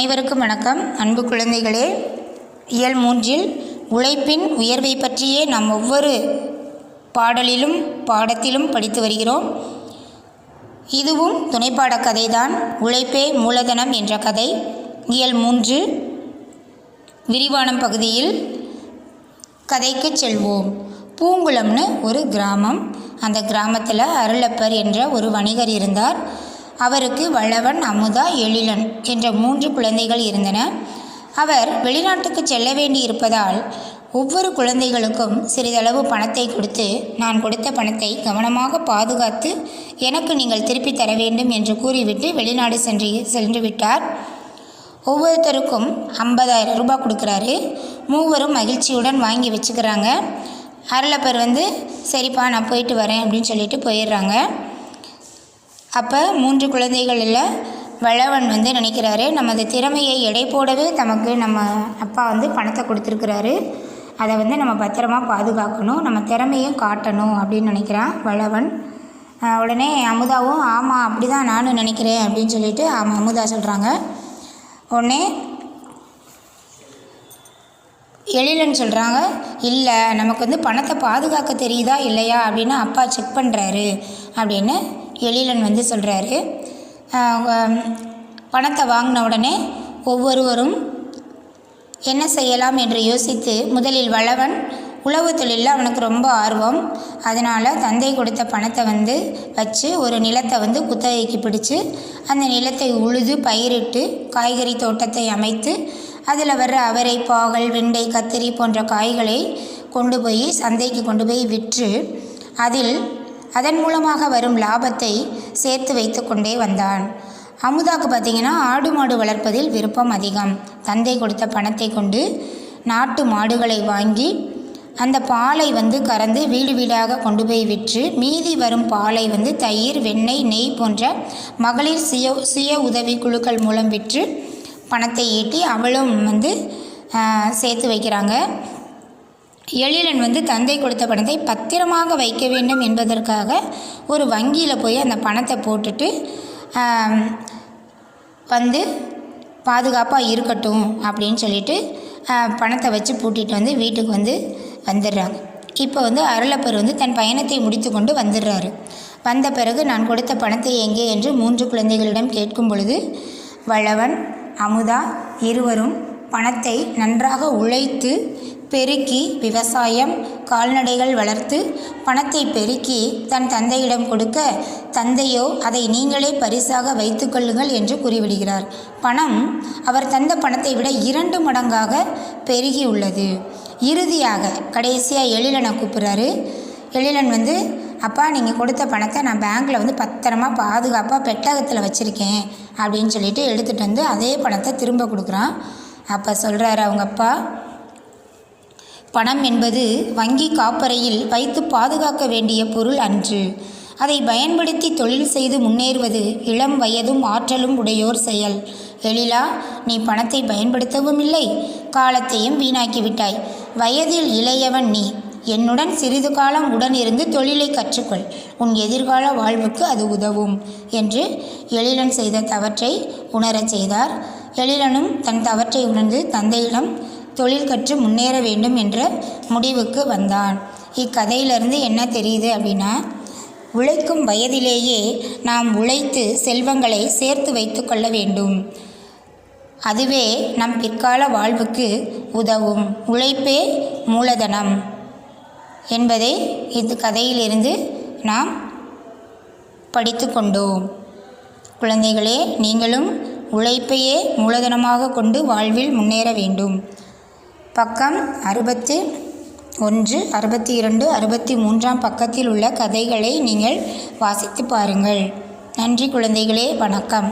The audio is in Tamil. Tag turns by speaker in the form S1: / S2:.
S1: அனைவருக்கும் வணக்கம். அன்பு குழந்தைகளே இயல் மூன்றில் உழைப்பின் உயர்வை பற்றியே நாம் ஒவ்வொரு பாடலிலும் பாடத்திலும் படித்து வருகிறோம். இதுவும் துணைப்பாட கதைதான். உழைப்பே மூலதனம் என்ற கதை. இயல் மூன்று விரிவானம் பகுதியில் கதைக்கு செல்வோம். பூங்குளம்னு ஒரு கிராமம். அந்த கிராமத்தில் அருளப்பர் என்ற ஒரு வணிகர் இருந்தார். அவருக்கு வளவன் அமுதா எழிலன் என்ற மூன்று குழந்தைகள் இருந்தன. அவர் வெளிநாட்டுக்கு செல்ல வேண்டி இருப்பதால் ஒவ்வொரு குழந்தைகளுக்கும் சிறிதளவு பணத்தை கொடுத்து நான் கொடுத்த பணத்தை கவனமாக பாதுகாத்து எனக்கு நீங்கள் திருப்பி தர வேண்டும் என்று கூறிவிட்டு வெளிநாடு சென்று சென்று விட்டார். ஒவ்வொருத்தருக்கும் ஐம்பதாயிரம் ரூபாய் கொடுக்குறாரு. மூவரும் மகிழ்ச்சியுடன் வாங்கி வச்சுக்கிறாங்க. அருளப்பர் வந்து சரிப்பா நான் போயிட்டு வரேன் அப்படின்னு சொல்லிட்டு போயிடுறாங்க. அப்போ மூன்று குழந்தைகளில் வளவன் வந்து நினைக்கிறாரு நமது திறமையை எடை போடவே தமக்கு நம்ம அப்பா வந்து பணத்தை கொடுத்துருக்குறாரு. அதை வந்து நம்ம பத்திரமா பாதுகாக்கணும் நம்ம திறமையும் காட்டணும் அப்படின்னு நினைக்கிறான் வளவன். உடனே அமுதாவும் ஆமாம் அப்படி தான் நானும் நினைக்கிறேன் அப்படின்னு சொல்லிட்டு ஆமாம் அமுதா சொல்கிறாங்க உடனே எழிலன் சொல்கிறாங்க இல்லை நமக்கு வந்து பணத்தை பாதுகாக்க தெரியுதா இல்லையா? அப்படின்னு அப்பா செக் பண்ணுறாரு அப்படின்னு எழிலன் வந்து சொல்கிறாரு பணத்தை வாங்கின உடனே ஒவ்வொருவரும் என்ன செய்யலாம் என்று யோசித்து முதலில் வளவன் உழவு தொழிலில் அவனுக்கு ரொம்ப ஆர்வம். அதனால் தந்தை கொடுத்த பணத்தை வந்து வச்சு ஒரு நிலத்தை வந்து குத்தகைக்கு பிடிச்சு அந்த நிலத்தை உழுது பயிரிட்டு காய்கறி தோட்டத்தை அமைத்து அதில் வர்ற அவரை பாகல் வெண்டை கத்திரி போன்ற காய்களை கொண்டு போய் சந்தைக்கு கொண்டு போய் விற்று அதில் அதன் மூலமாக வரும் லாபத்தை சேர்த்து வைத்து கொண்டே வந்தான். அமுதாக்கு பார்த்தீங்கன்னா ஆடு மாடு வளர்ப்பதில் விருப்பம் அதிகம். தந்தை கொடுத்த பணத்தை கொண்டு நாட்டு மாடுகளை வாங்கி அந்த பாலை வந்து கறந்து வீடு வீடாக கொண்டு போய் விற்று மீதி வரும் பாலை வந்து தயிர் வெண்ணெய் நெய் போன்ற மகளிர் சுய சுய உதவி குழுக்கள் மூலம் விற்று பணத்தை ஈட்டி அவளும் வந்து சேர்த்து வைக்கிறாங்க. எழிலன் வந்து தந்தை கொடுத்த பணத்தை பத்திரமாக வைக்க வேண்டும் என்பதற்காக ஒரு வங்கியில் போய் அந்த பணத்தை போட்டுட்டு வந்து பாதுகாப்பாக இருக்கட்டும் அப்படின்னு சொல்லிட்டு பணத்தை வச்சு பூட்டிட்டு வந்து வீட்டுக்கு வந்து வந்துடுறாங்க. இப்போ வந்து அருளப்பர் வந்து தன் பயணத்தை முடித்து கொண்டு வந்துடுறாரு. வந்த பிறகு நான் கொடுத்த பணத்தை எங்கே என்று மூன்று குழந்தைகளிடம் கேட்கும் பொழுது வளவன் அமுதா இருவரும் பணத்தை நன்றாக உழைத்து பெருக்கி விவசாயம் கால்நடைகள் வளர்த்து பணத்தை பெருக்கி தன் தந்தையிடம் கொடுக்க தந்தையோ அதை நீங்களே பரிசாக வைத்துக்கொள்ளுங்கள் என்று கூறிவிடுகிறார். பணம் அவர் தந்த பணத்தை விட இரண்டு மடங்காக பெருகி உள்ளது இறுதியாக கடைசியாக எழிலனை கூப்பிட்றாரு. எழிலன் வந்து அப்பா நீங்கள் கொடுத்த பணத்தை நான் பேங்க்கில் வந்து பத்திரமா பாதுகாப்பாக பெட்டகத்தில் வச்சுருக்கேன் அப்படின்னு சொல்லிட்டு எடுத்துகிட்டு வந்து அதே பணத்தை திரும்ப கொடுக்குறான். அப்போ சொல்கிறாரு அவங்க அப்பா பணம் என்பது வங்கி காப்பறையில் வைத்து பாதுகாக்க வேண்டிய பொருள் அன்று. அதை பயன்படுத்தி தொழில் செய்து முன்னேறுவது இளம் வயதும் ஆற்றலும் உடையோர் செயல். எழிலா நீ பணத்தை பயன்படுத்தவும் இல்லை? காலத்தையும் வீணாக்கிவிட்டாய் வயதில் இளையவன் நீ. என்னுடன் சிறிது காலம் உடன் இருந்து தொழிலை கற்றுக்கொள். உன் எதிர்கால வாழ்வுக்கு அது உதவும் என்று எழிலன் செய்த தவற்றை உணரச் செய்தார். எழிலனும் தன் தவற்றை உணர்ந்து தந்தையிடம் தொழில் கற்று முன்னேற வேண்டும் என்ற முடிவுக்கு வந்தான். இக்கதையிலிருந்து என்ன தெரியுது அப்படின்னா உழைக்கும் வயதிலேயே நாம் உழைத்து செல்வங்களை சேர்த்து வைத்து கொள்ள வேண்டும். அதுவே நம் பிற்கால வாழ்வுக்கு உதவும். உழைப்பே மூலதனம் என்பதை இந்த கதையிலிருந்து நாம் படித்து கொண்டோம். குழந்தைகளே நீங்களும் உழைப்பையே மூலதனமாக கொண்டு வாழ்வில் முன்னேற வேண்டும். பக்கம் அறுபத்து ஒன்று அறுபத்தி இரண்டு அறுபத்தி மூன்றாம் பக்கத்தில் உள்ள கதைகளை நீங்கள் வாசித்து பாருங்கள். நன்றி குழந்தைகளே வணக்கம்.